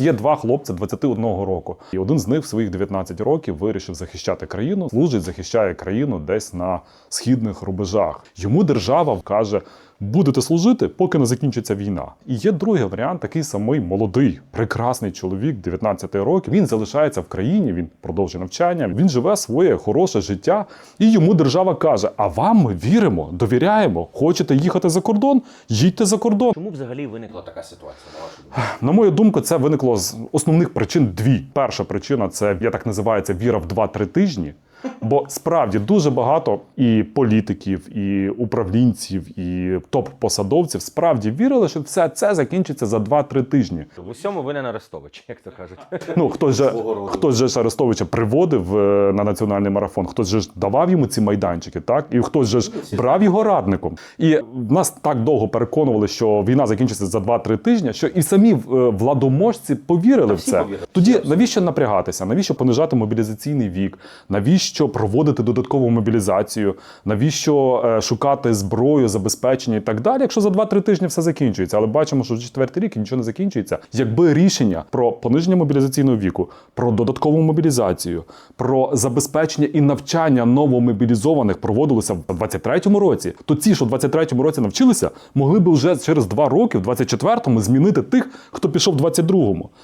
Є два хлопці 21 року, і один з них в своїх 19 років вирішив захищати країну, служить, захищає країну десь на східних рубежах. Йому держава каже. Будете служити, поки не закінчиться війна. І є другий варіант, такий самий молодий, прекрасний чоловік, 19 років. Він залишається в країні, він продовжує навчання, він живе своє хороше життя. І йому держава каже: А вам ми віримо, довіряємо. Хочете їхати за кордон? Їдьте за кордон. Чому взагалі виникла така ситуація, на вашу думку? На мою думку, це виникло з основних причин дві. Перша причина це я так називається віра в 2-3 тижні. Бо справді дуже багато і політиків, і управлінців, і топ-посадовців справді вірили, що все це закінчиться за 2-3 тижні. В усьому винен Арестович, як то кажуть. Ну хтось же Свого хтось же ж Арестовича приводив е, на національний марафон, хтось же ж давав йому ці майданчики, так і хтось же ж брав його радником. І в нас так довго переконували, що війна закінчиться за 2-3 тижні, що і самі е, владоможці повірили в це. повірили. Тоді навіщо напрягатися? Навіщо понижати мобілізаційний вік? Навіщо проводити додаткову мобілізацію? Навіщо е, шукати зброю, забезпечення і так далі? Якщо за 2-3 тижні все закінчується, але бачимо, що вже четвертий рік нічого не закінчується. Якби рішення про пониження мобілізаційного віку, про додаткову мобілізацію, про забезпечення і навчання новомобілізованих проводилося в 23-му році, то ці, що в 23-му році навчилися, могли би вже через два роки, в 24-му, змінити тих, хто пішов в 22-му.